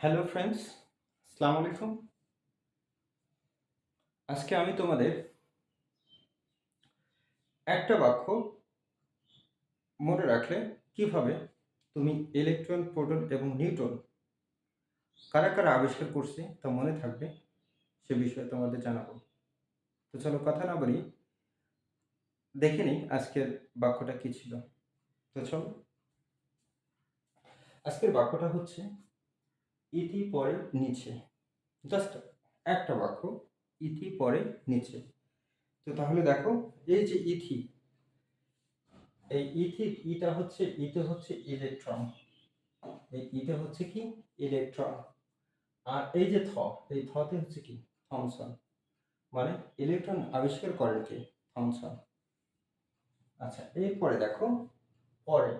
Hello friends আসসালামু আলাইকুম। আজকে আমি তোমাদের একটা বাক্য মনে রাখলে কীভাবে তুমি ইলেকট্রন প্রোটন এবং নিউটন কারা কারা আবিষ্কার করছে তা মনে থাকবে সে বিষয়ে তোমাদের জানাব। তো চলো কথা না বলি দেখে নিই আজকের বাক্যটা কি ছিল। তো চলো। আজকের বাক্যটা হচ্ছে ইতি পরে নিচে। জাস্ট একটা বাক্য, ইতি পরে নিচে। তো তাহলে দেখো, এই যে ইথি এই ইথির ইটা হচ্ছে, ইতে হচ্ছে ইলেকট্রন এই ইতে হচ্ছে কি? ইলেকট্রন আর এই যে থ, এই থতে হচ্ছে কি? থমসন মানে ইলেকট্রন আবিষ্কার করেন কে? থমসন আচ্ছা এরপরে দেখো, পরে।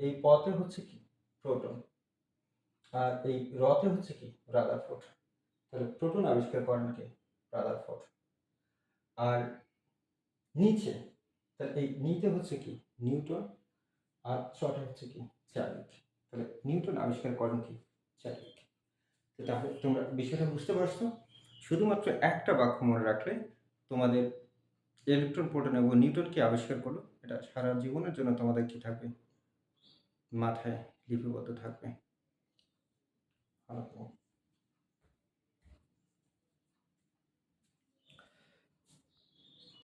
এই পথে হচ্ছে কি? প্রোটন আর এই রথে হচ্ছে কি রাদার রাদারফোর্ড তাহলে প্রোটন আবিষ্কার করেন কে? রাদারফোর্ড আর নিচে, তাহলে এই নিতে হচ্ছে কি? নিউটন। আর চটে হচ্ছে কি? চ্যাডউইক তাহলে নিউটন আবিষ্কার করেন কি? চ্যাডউইক তো তাহলে তোমরা বিষয়টা বুঝতে পারছ? শুধুমাত্র একটা বাক্য মনে রাখলে তোমাদের ইলেকট্রন প্রোটন এবং নিউটনকে আবিষ্কার করল? এটা সারা জীবনের জন্য তোমাদের কি থাকবে? মাথায় লিপিবদ্ধ থাকবে। ভালো থাকো।